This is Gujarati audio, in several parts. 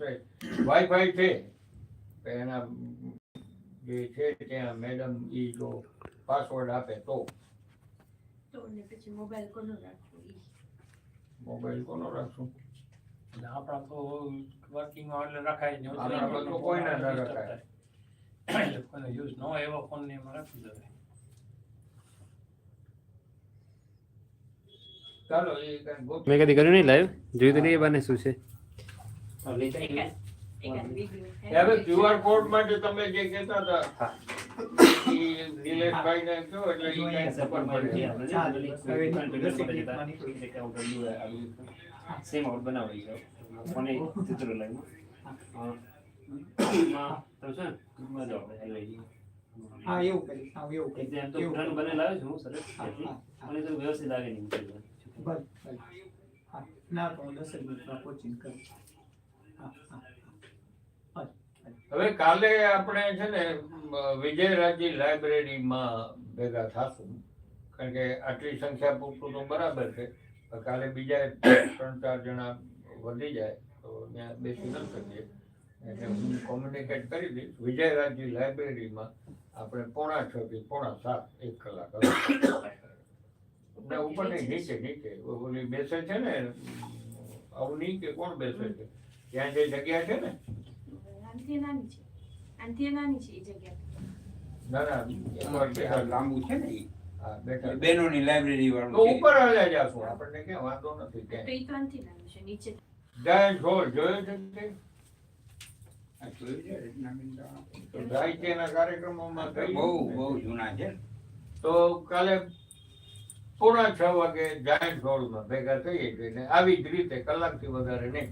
આવશે વાઈફાઈ છે. તો એના જે છે ત્યાં મેડમ ઈ જો પાસવર્ડ આપે તો. તો ને પછી મોબાઈલ કોનો રાખવો ઈ? મોબાઈલ કોનો રાખશું? એટલે આપણા તો વર્કિંગમાં એટલે રખાય જ નહીં. આપણા બધું કોઈના ન રખાય. એટલે કોઈનો યુઝ ન હોય એવા ફોન ને એમાં રાખી દેવાય ચાલો એ કઈ ગોત મેં કદી કર્યું નહીં લાઈવ જોયું તો નહીં એ બાને શું છે? ક્યુઆર કોડ માટે તમે જે કહેતા હતા નિલેશભાઈ ને કહો એટલે સેમ આઉટ બનાવી છે. ચિત્ર લાઈવ હા. એવું કરીશ. હા એવું કરીશ. એક્ઝામ તો એવું બને લાવે છું હું સરસ. મને તો વ્યવસ્થિત લાગે નહીં. ભલે. ના તો દસ જ મિનિટમાં પહોંચીને કરીશ. હવે કાલે આપણે છે ને વિજયરાજી લાઇબ્રેરીમાં ભેગા થશું. કારણ કે આટલી સંખ્યા પૂરતું તો બરાબર છે. કાલે બીજા ત્રણ ચાર જણા વધી જાય, તો ત્યાં બેસી ન શકીએ. એટલે હું કોમ્યુનિકેટ કરી દઈશ. વિજયરાજી લાઇબ્રેરીમાં આપણે પોણા છ થી પોણા સાત એક કલાક ઉપર નહીં નીચે નીચે ઓલી બેસે છે ને, અવની કે કોણ બેસે છે? ત્યાં જે જગ્યા છે ને? આનથી નાની છે. આનથી નાની છે એ જગ્યા. ના ના એકવાર આ બેઠા લાંબુ છે ને ઈ. હા, લાઇબ્રેરી તો વાળું છે. ઉપર હાલ્યા જાશું. આપણને ક્યાં વાંધો નથી તો ક્યાંય તો આનથી નાનું છે નીચે. જાયન્ટ હોલ જોયો છે તે? આ જોયું છે રચનાબેન તો? તો સાહિત્યના કાર્યક્રમોમાં બહુ બહુ જૂના છે. તો કાલે પોણા છ વાગે જાયન્ટ હોલમાં ભેગા થઈએ છીએ ને આવી જ રીતે કલાકથી વધારે નહીં.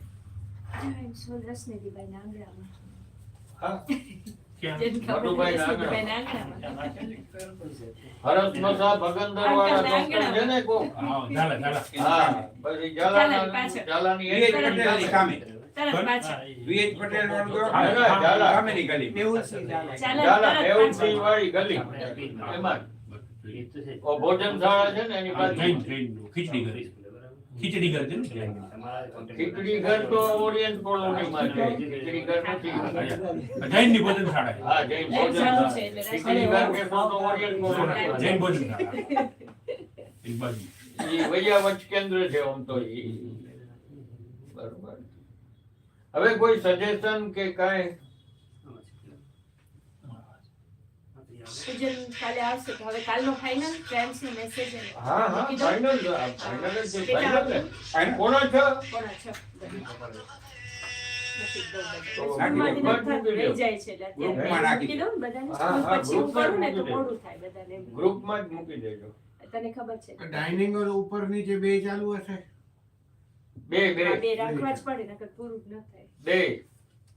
હા વાળા વીએચ પટેલ ગલી. વાળી એમાં. છે ભોજનશાળા છે ને એની જૈનનું. ખીચડી ઘર ખીચડી ઘર છે. ને ખીચડી ઘર તો ઓરિયન્ટ કોલોનીમાં છે. ખીચડી ઘર નથી જૈનની ભોજન શાળા હા જૈન જૈન ભોજન ખીચડી ઘર કે તો ઓરિયન્ટ કોલોની જૈન ભોજન શાળા. એક બાજુ. ઈ વૈયાવચ કેન્દ્ર છે આમ તો એ બરોબર. હવે કોઈ સજેશન કે કાંઈ સુજન કાલે આવશે તો હવે કાલનો ફાઇનલ ફ્રેન્ડ્સ નો મેસેજ હા હા ફાઇનલ ફાઇનલ જ ફાઇનલ ને ફાઇનલ? કોનો છે. કોના છ? ડાઇનિંગ ઉપરની જે બે ચાલુ હશે? બે બે રાખવા જ પડે નકર પૂરું જ ન થાય. બે.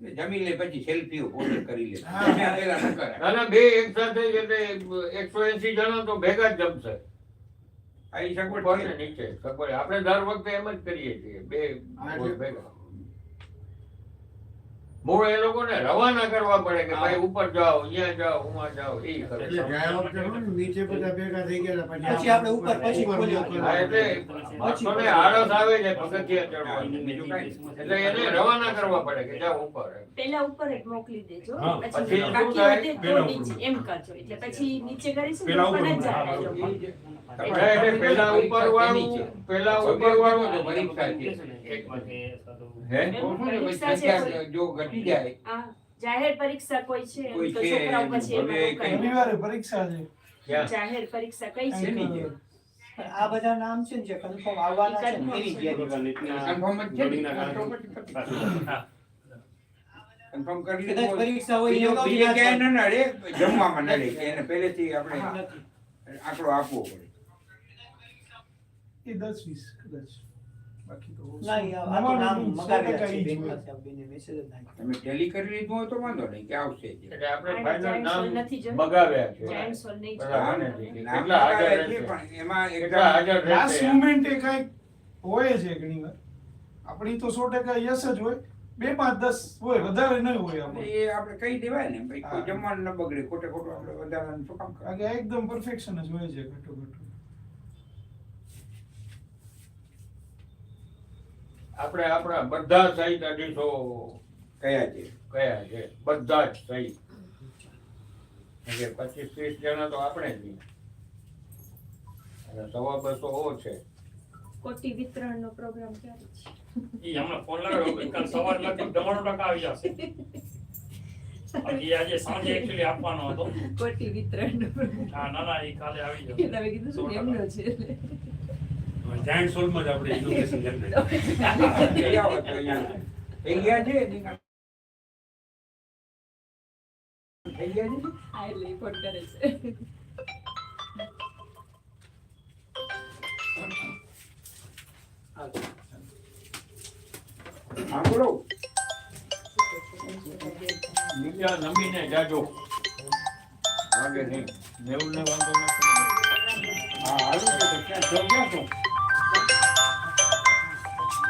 જમી લે પછી સેલ્ફીઓ પોતે કરી લે. હા. ત્યાં પેલા ન કરાય. ના ના બે એક સાથે એટલે એકસો એસી જણા તો ભેગા જ જમશે. આવી સગવડ છે. નીચે? સગવડ આપણે દર વખતે એમ જ કરીએ છીએ. બે ભેગા. મૂળ એ લોકોને રવાના કરવા પડે કે ભાઈ ઉપર જાઓ અહીંયા જાઓ ઉમાં જાઓ એ કરે. નીચે બધા ભેગા થઈ ગયા પછી આપણે ઉપર પછી એટલે આળસ આવે છે પગથિયા ચડવાની બીજું કાંઈ. એટલે એને રવાના કરવા પડે કે જાઓ ઉપર પેલા ઉપર જ મોકલી દેજો પછી શું થાય? તો નીચે એમ કરજો. એટલે પછી નીચે કરીશું પેલા ઉપર જ. જાય. પેલા ઉપર વાળું પેલા ઉપર વાળું તો પરીક્ષા છે. હે? જો ઘટી જાય. જાહેર પરીક્ષા કોઈ છે કોઈ તો છે, છોકરાઓ પછી હવે રોકાય. શનિવારે પરીક્ષા છે. જાહેર પરીક્ષા કઈ છે? આ બધા નામ છે ને જે કન્ફર્મ આવવાના છે ને. એની તૈયારી કન્ફર્મ કરી કદાચ પરીક્ષા હોય બીજું ક્યાંય ન નડે જમવામાં નડે. કે એને પહેલેથી આપણે નથી. આંકડો આપવો પડે. એ દસ વીસ કદાચ. બાકી તો ના, આ તો નામ નવાણું, સો મગાવેલા ટકા છે? બેંકમાંથી હોય. આ જ નાખ્યો. તમે ટેલી કરી લીધું હોય તો વાંધો નહીં કે આવશે એટલે આપણે નામ છે. જાહેર સોલ નહીં કેટલા હાજર છે, પણ એમાં કેટલા લાસ્ટ? એ હોય છે આપણી તો સો ટકા યસ જ હોય. બે પાંચ દસ હોય વધારે નહીં હોય આપણે. એ આપણે કહી દેવાય ને ભાઈ કોઈ જમવાનું ન બગડે ખોટે ખોટું આપણે વધારે શું કામ કારણ એકદમ પરફેક્શન જ હોય છે ઘટો ઘટો આપણે આપણા બધા સહિત અઢીસો કયા છે? કયા છે? બધા જ સહિત. એટલે પચીસ ત્રીસ જણા તો આપણે જ. અને સવા બસો ઓ છે. કોટી વિતરણનો પ્રોગ્રામ ક્યારે છે? ઈ હમણાં ફોન લગાડ્યો કાલ સવારમાંથી નવ્વાણું ટકા આવી જશે. બાકી આજે સાંજે actually આપવાનો હતો. કોટી વિતરણનો program. હા ના ના એ કાલે આવી જશે. એટલે કીધું એમનો છે એટલે. જાયન્ટ સોલમાં જ આપણે ઇનોવેશન કરી નાખ્યું. કઈ આવો તો અહીંયા. થઈ ગયા છે થઈ ગયા છે? હા એટલે ફોન કરે છે. હા બોલો. નમીને જાજો. વાગે નહીં. નેવું ને વાંધો નથી. હા હાલું ક્યાં છો? ક્યાં છો?